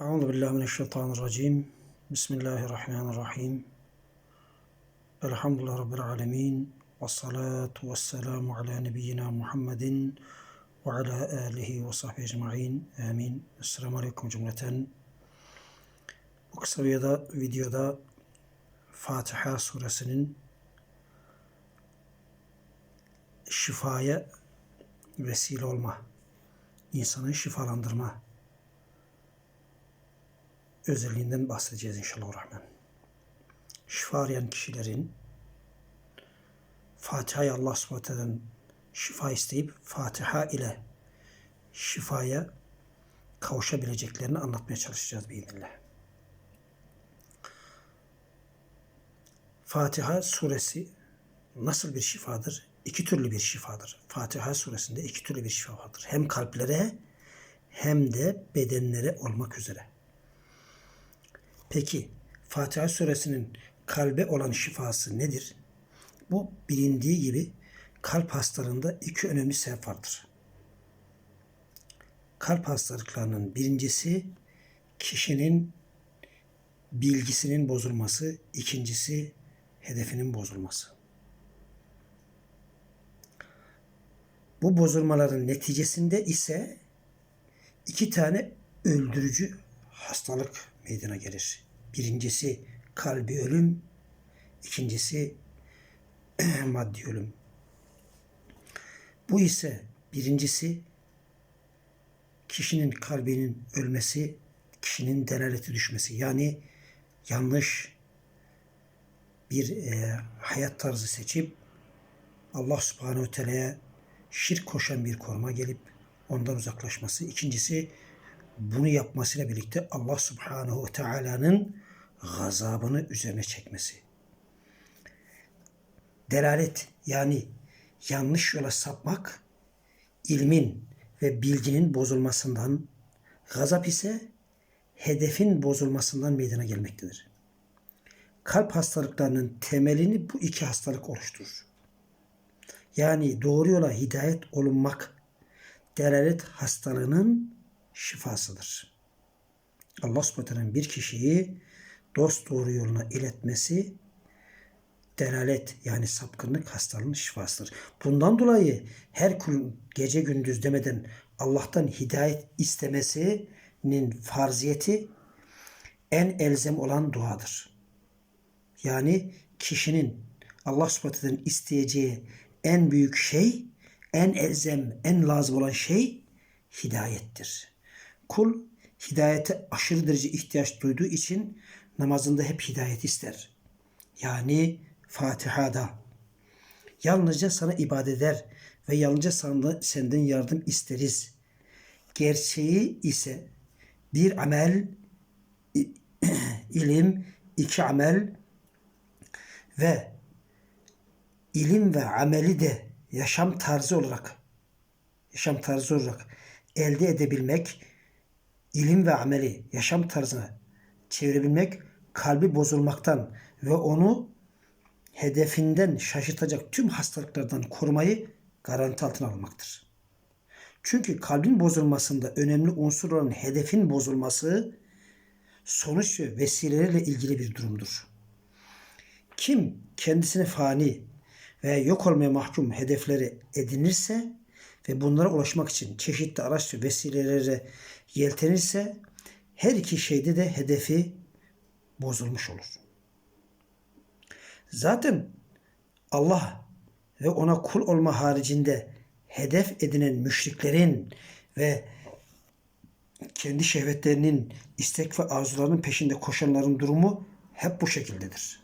Euzu billahi mineşşeytanirracim. Bismillahirrahmanirrahim. Elhamdülillahi rabbil alamin. Ves salatu vesselamu ala nebiyyina Muhammedin ve ala alihi ve sahbihi ecmaîn. Amin. Esselamu aleyküm cümleten. Bu kısa videoda, videoda Fatiha suresinin şifaya vesile olma, insanı şifalandırma özelliğinden bahsedeceğiz inşallah rahman. Şifa arayan kişilerin Fatiha'yı Allah subhanahu şifa isteyip Fatiha ile şifaya kavuşabileceklerini anlatmaya çalışacağız biiznillah. Fatiha suresi nasıl bir şifadır? İki türlü bir şifadır. Fatiha suresinde iki türlü bir şifa vardır. Hem kalplere hem de bedenlere olmak üzere. Peki Fatiha suresinin kalbe olan şifası nedir? Bu bilindiği gibi kalp hastalarında iki önemli sebep vardır. Kalp hastalıklarının birincisi kişinin bilgisinin bozulması, ikincisi hedefinin bozulması. Bu bozulmaların neticesinde ise iki tane öldürücü hastalık meydana gelir. Birincisi kalbi ölüm, ikincisi maddi ölüm. Bu ise birincisi kişinin kalbinin ölmesi, kişinin delaleti düşmesi. Yani yanlış bir e, hayat tarzı seçip Allah subhanehu teala'ya şirk koşan bir koruma gelip ondan uzaklaşması. İkincisi bunu yapmasıyla birlikte Allah subhanehu teala'nın gazabını üzerine çekmesi. Delalet yani yanlış yola sapmak ilmin ve bilginin bozulmasından, gazap ise hedefin bozulmasından meydana gelmektedir. Kalp hastalıklarının temelini bu iki hastalık oluşturur. Yani doğru yola hidayet olunmak delalet hastalığının şifasıdır. Allah subhanahu bir kişiyi dost doğru yoluna iletmesi delalet yani sapkınlık hastalığının şifasıdır. Bundan dolayı her kul gece gündüz demeden Allah'tan hidayet istemesinin farziyeti en elzem olan duadır. Yani kişinin Allah subhanahu isteyeceği en büyük şey, en elzem, en lazım olan şey hidayettir. Kul hidayete aşırı derece ihtiyaç duyduğu için namazında hep hidayet ister. Yani Fatiha'da. Yalnızca sana ibadet eder ve yalnızca senden yardım isteriz. Gerçeği ise bir amel, ilim, iki amel ve ilim ve ameli de yaşam tarzı olarak yaşam tarzı olarak elde edebilmek, ilim ve ameli yaşam tarzına çevirebilmek, kalbi bozulmaktan ve onu hedefinden şaşırtacak tüm hastalıklardan korumayı garanti altına almaktır. Çünkü kalbin bozulmasında önemli unsur olan hedefin bozulması sonuç ve vesilelerle ilgili bir durumdur. Kim kendisine fani veya yok olmaya mahkum hedefleri edinirse ve bunlara ulaşmak için çeşitli araç ve vesilelere yeltenirse her iki şeyde de hedefi bozulmuş olur. Zaten Allah ve ona kul olma haricinde hedef edinen müşriklerin ve kendi şehvetlerinin, istek ve arzularının peşinde koşanların durumu hep bu şekildedir.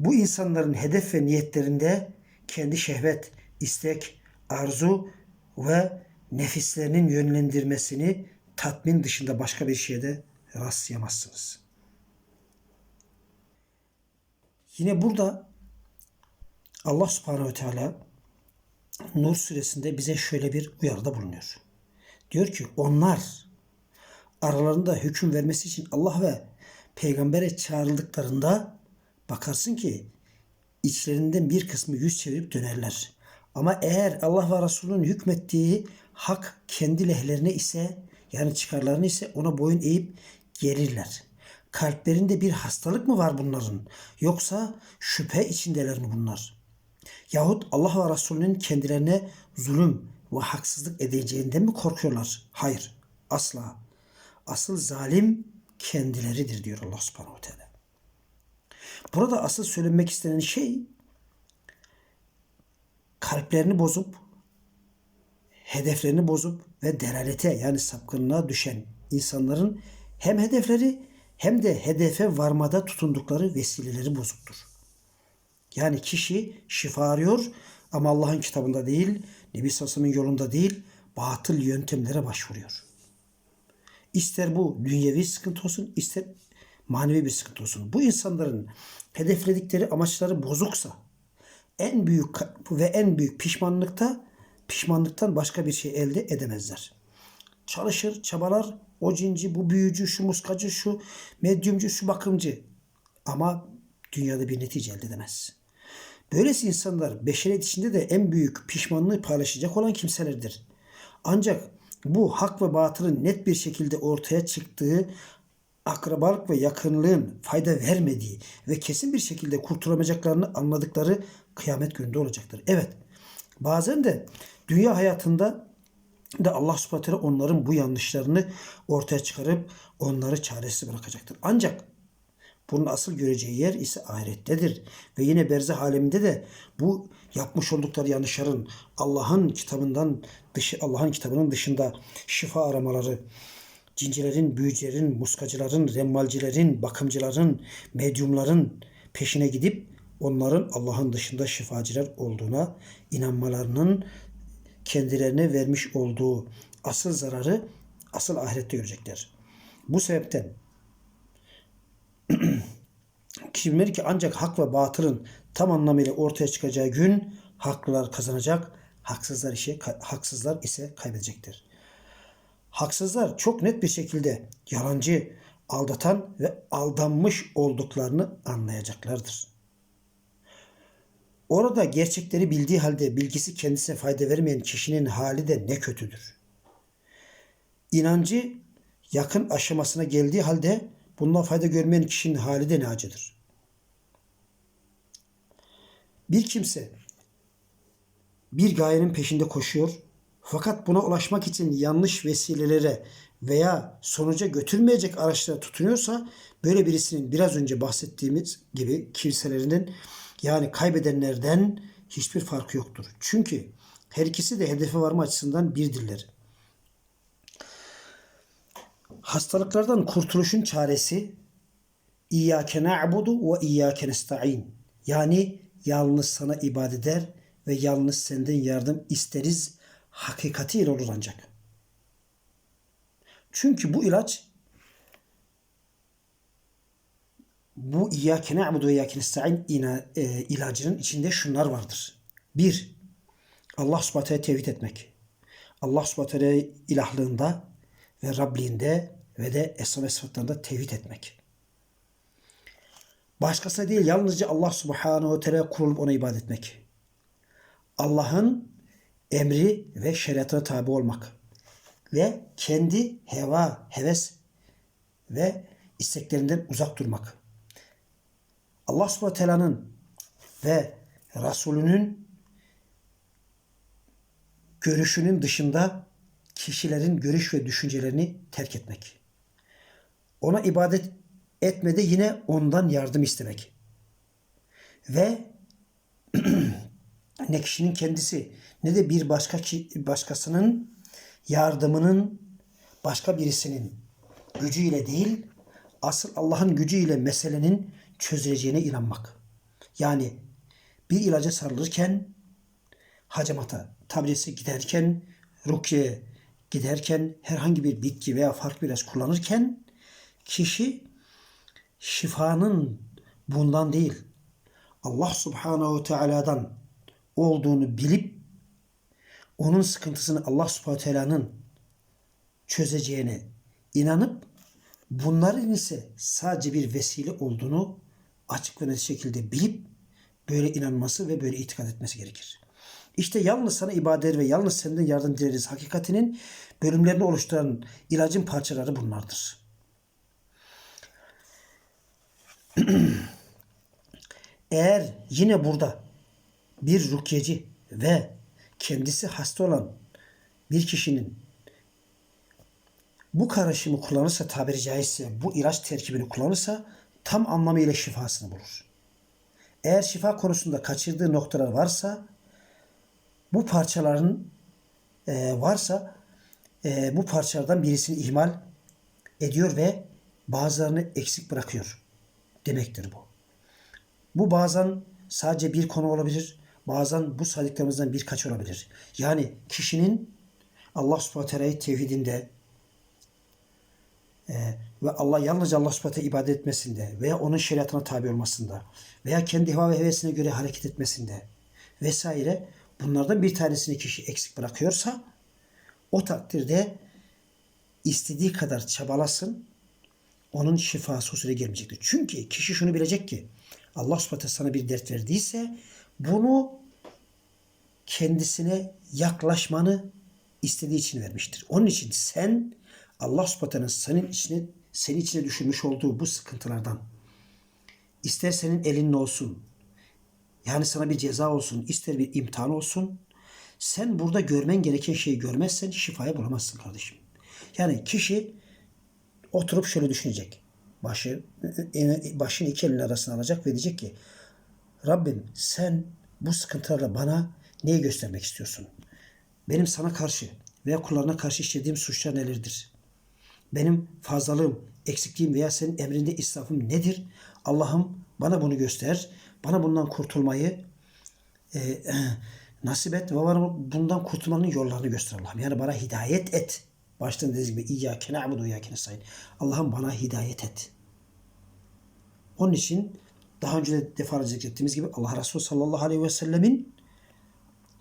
Bu insanların hedef ve niyetlerinde kendi şehvet, istek, arzu ve nefislerinin yönlendirmesini tatmin dışında başka bir şeyde rastlayamazsınız. Yine burada Allah subhanehu ve teala Nur suresinde bize şöyle bir uyarıda bulunuyor. Diyor ki onlar aralarında hüküm vermesi için Allah ve peygambere çağrıldıklarında bakarsın ki içlerinden bir kısmı yüz çevirip dönerler. Ama eğer Allah ve Resulünün hükmettiği hak kendi lehlerine ise yani çıkarlarını ise ona boyun eğip gelirler. Kalplerinde bir hastalık mı var bunların? Yoksa şüphe içindeler mi bunlar? Yahut Allah ve Resulünün kendilerine zulüm ve haksızlık edeceğinden mi korkuyorlar? Hayır, asla. Asıl zalim kendileridir diyor Allah subhanahu teala. Burada asıl söylenmek istenen şey kalplerini bozup hedeflerini bozup ve delalete yani sapkınlığa düşen insanların hem hedefleri hem de hedefe varmada tutundukları vesileleri bozuktur. Yani kişi şifa arıyor ama Allah'ın kitabında değil, Nebi Sassam'ın yolunda değil, batıl yöntemlere başvuruyor. İster bu dünyevi sıkıntı olsun, ister manevi bir sıkıntı olsun. Bu insanların hedefledikleri amaçları bozuksa en büyük ve en büyük pişmanlıkta pişmanlıktan başka bir şey elde edemezler. Çalışır, çabalar, o cinci, bu büyücü, şu muskacı, şu medyumcu, şu bakımcı. Ama dünyada bir netice elde edemez. Böylesi insanlar beşeriyet içinde de en büyük pişmanlığı paylaşacak olan kimselerdir. Ancak bu hak ve batılın net bir şekilde ortaya çıktığı akrabalık ve yakınlığın fayda vermediği ve kesin bir şekilde kurtulamayacaklarını anladıkları kıyamet gününde olacaktır. Evet bazen de dünya hayatında da Allah subhanahu onların bu yanlışlarını ortaya çıkarıp onları çaresiz bırakacaktır. Ancak bunun asıl göreceği yer ise ahirettedir. Ve yine berzah aleminde de bu yapmış oldukları yanlışların Allah'ın kitabından dışı Allah'ın kitabının dışında şifa aramaları, cincilerin, büyücülerin, muskacıların, remmalcilerin, bakımcıların, medyumların peşine gidip onların Allah'ın dışında şifacılar olduğuna inanmalarının kendilerine vermiş olduğu asıl zararı asıl ahirette görecekler. Bu sebepten bilmeli ki ancak hak ve batılın tam anlamıyla ortaya çıkacağı gün haklılar kazanacak, haksızlar ise haksızlar ise kaybedecektir. Haksızlar çok net bir şekilde yalancı, aldatan ve aldanmış olduklarını anlayacaklardır. Orada gerçekleri bildiği halde bilgisi kendisine fayda vermeyen kişinin hali de ne kötüdür. İnancı yakın aşamasına geldiği halde bundan fayda görmeyen kişinin hali de ne acıdır. Bir kimse bir gayenin peşinde koşuyor fakat buna ulaşmak için yanlış vesilelere veya sonuca götürmeyecek araçlara tutunuyorsa böyle birisinin biraz önce bahsettiğimiz gibi kimselerinin yani kaybedenlerden hiçbir farkı yoktur. Çünkü her ikisi de hedefe varma açısından birdirler. Hastalıklardan kurtuluşun çaresi İyyâke na'budu ve İyyâke nesta'in. Yani yalnız sana ibadet eder ve yalnız senden yardım isteriz hakikatiyle olur ancak. Çünkü bu ilaç bu İyyâke na'budu ve İyyâke nesta'in e, ilacının içinde şunlar vardır. Bir, Allah subhanahu tevhid etmek. Allah subhanahu ilahlığında ve Rabliğinde ve de esma ve sıfatlarında tevhid etmek. Başkasına değil yalnızca Allah subhanahu teala kurulup ona ibadet etmek. Allah'ın emri ve şeriatına tabi olmak. Ve kendi heva, heves ve isteklerinden uzak durmak. Allah subhanahu teala'nın ve Resulünün görüşünün dışında kişilerin görüş ve düşüncelerini terk etmek. Ona ibadet etmede yine ondan yardım istemek. Ve ne kişinin kendisi ne de bir başka başkasının yardımının başka birisinin gücüyle değil asıl Allah'ın gücüyle meselenin çözüleceğine inanmak. Yani bir ilaca sarılırken hacamata, tablesi giderken, rukiye giderken, herhangi bir bitki veya farklı bir ilaç kullanırken kişi şifanın bundan değil Allah subhanahu teala'dan olduğunu bilip onun sıkıntısını Allah subhanahu teala'nın çözeceğine inanıp bunların ise sadece bir vesile olduğunu açık ve net şekilde bilip böyle inanması ve böyle itikad etmesi gerekir. İşte yalnız sana ibadet ve yalnız senden yardım dileriz. Hakikatinin bölümlerini oluşturan ilacın parçaları bunlardır. Eğer yine burada bir rukyeci ve kendisi hasta olan bir kişinin bu karışımı kullanırsa tabiri caizse bu ilaç terkibini kullanırsa tam anlamıyla şifasını bulur. Eğer şifa konusunda kaçırdığı noktalar varsa bu parçaların e, varsa e, bu parçalardan birisini ihmal ediyor ve bazılarını eksik bırakıyor demektir bu. Bu bazen sadece bir konu olabilir. Bazen bu saydıklarımızdan birkaç olabilir. Yani kişinin Allah subhanahu teala'yı tevhidinde e, ve Allah yalnızca Allah subhanahu ibadet etmesinde veya onun şeriatına tabi olmasında veya kendi heva ve hevesine göre hareket etmesinde vesaire bunlardan bir tanesini kişi eksik bırakıyorsa o takdirde istediği kadar çabalasın onun şifası süre gelmeyecektir. Çünkü kişi şunu bilecek ki Allah subhanahu sana bir dert verdiyse bunu kendisine yaklaşmanı istediği için vermiştir. Onun için sen Allah subhanahu senin içine senin içine düşürmüş olduğu bu sıkıntılardan ister senin elinin olsun yani sana bir ceza olsun ister bir imtihan olsun sen burada görmen gereken şeyi görmezsen şifayı bulamazsın kardeşim. Yani kişi oturup şöyle düşünecek. Başı, başını iki elinin arasına alacak ve diyecek ki Rabbim sen bu sıkıntılarla bana neyi göstermek istiyorsun? Benim sana karşı veya kullarına karşı işlediğim suçlar nelerdir? Benim fazlalığım, eksikliğim veya senin emrinde israfım nedir? Allah'ım bana bunu göster. Bana bundan kurtulmayı e, nasip et ve bana bundan kurtulmanın yollarını göster Allah'ım. Yani bana hidayet et. Başta dediğim gibi İyyâke na'budu İyyâke nestaîn. Allah'ım bana hidayet et. Onun için daha önce de defalarca zikrettiğimiz gibi Allah Resulü sallallahu aleyhi ve sellemin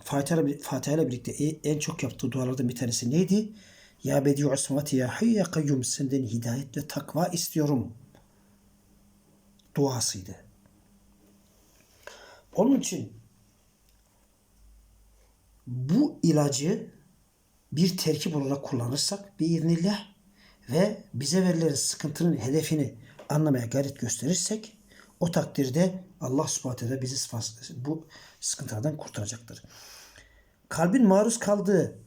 Fatiha ile birlikte en çok yaptığı dualardan bir tanesi neydi? Ya bedi'u ismati ya hayy ya kayyum senden hidayet ve takva istiyorum. Duasıydı. Onun için bu ilacı bir terkip olarak kullanırsak biiznillah ve bize verilen sıkıntının hedefini anlamaya gayret gösterirsek o takdirde Allah subhanahu teala bizi bu sıkıntılardan kurtaracaktır. Kalbin maruz kaldığı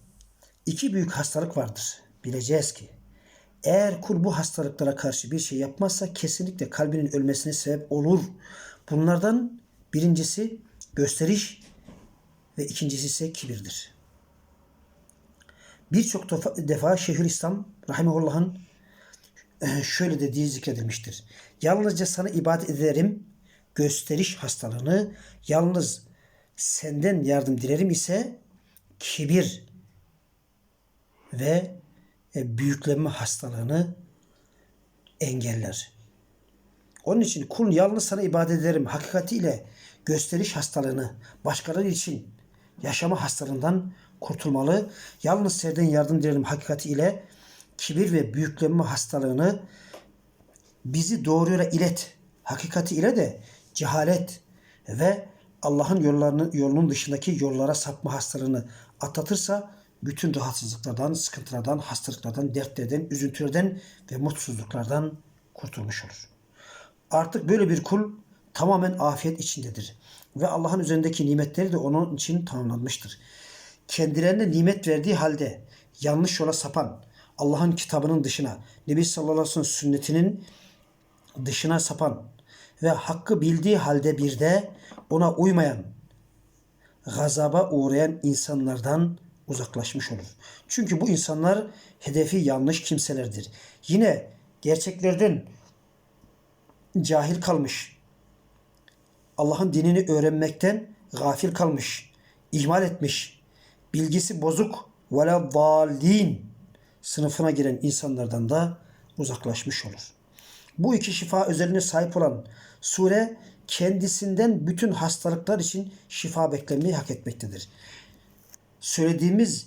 iki büyük hastalık vardır. Bileceğiz ki eğer kul bu hastalıklara karşı bir şey yapmazsa kesinlikle kalbinin ölmesine sebep olur. Bunlardan birincisi gösteriş ve ikincisi ise kibirdir. Birçok defa Şeyhülislam Rahimullah'ın şöyle dediği zikredilmiştir. Yalnızca sana ibadet ederim gösteriş hastalığını, yalnız senden yardım dilerim ise kibir ve e, büyüklenme hastalığını engeller. Onun için kul yalnız sana ibadet ederim hakikatiyle gösteriş hastalığını başkaları için yaşama hastalığından kurtulmalı. Yalnız senden yardım dilerim hakikati ile kibir ve büyüklenme hastalığını bizi doğru yola ilet. Hakikati ile de cehalet ve Allah'ın yollarını, yolunun dışındaki yollara sapma hastalığını atlatırsa bütün rahatsızlıklardan, sıkıntılardan, hastalıklardan, dertlerden, üzüntülerden ve mutsuzluklardan kurtulmuş olur. Artık böyle bir kul tamamen afiyet içindedir. Ve Allah'ın üzerindeki nimetleri de onun için tamamlanmıştır. Kendilerine nimet verdiği halde yanlış yola sapan, Allah'ın kitabının dışına, Nebi sallallahu aleyhi ve sellem sünnetinin dışına sapan ve hakkı bildiği halde bir de ona uymayan, gazaba uğrayan insanlardan uzaklaşmış olur. Çünkü bu insanlar hedefi yanlış kimselerdir. Yine gerçeklerden cahil kalmış, Allah'ın dinini öğrenmekten gafil kalmış, ihmal etmiş, bilgisi bozuk ve dallin sınıfına giren insanlardan da uzaklaşmış olur. Bu iki şifa özelliğine sahip olan sure kendisinden bütün hastalıklar için şifa beklemeyi hak etmektedir. Söylediğimiz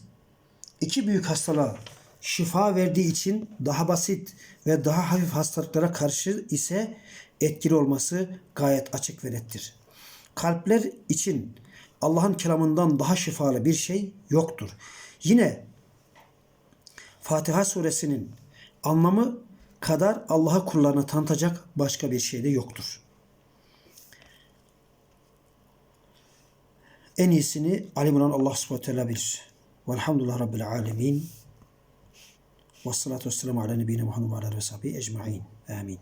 iki büyük hastalığa şifa verdiği için daha basit ve daha hafif hastalıklara karşı ise etkili olması gayet açık ve nettir. Kalpler için Allah'ın kelamından daha şifalı bir şey yoktur. Yine Fatiha suresinin anlamı kadar Allah'a kullarına tanıtacak başka bir şey de yoktur. En iyisini alim olan Allah subhanahu teala bilir. Velhamdülillah Rabbil alemin. Ve salatu vesselamu ala nebiyyina Muhammed ve ala ve sahbihi ecma'in. Amin.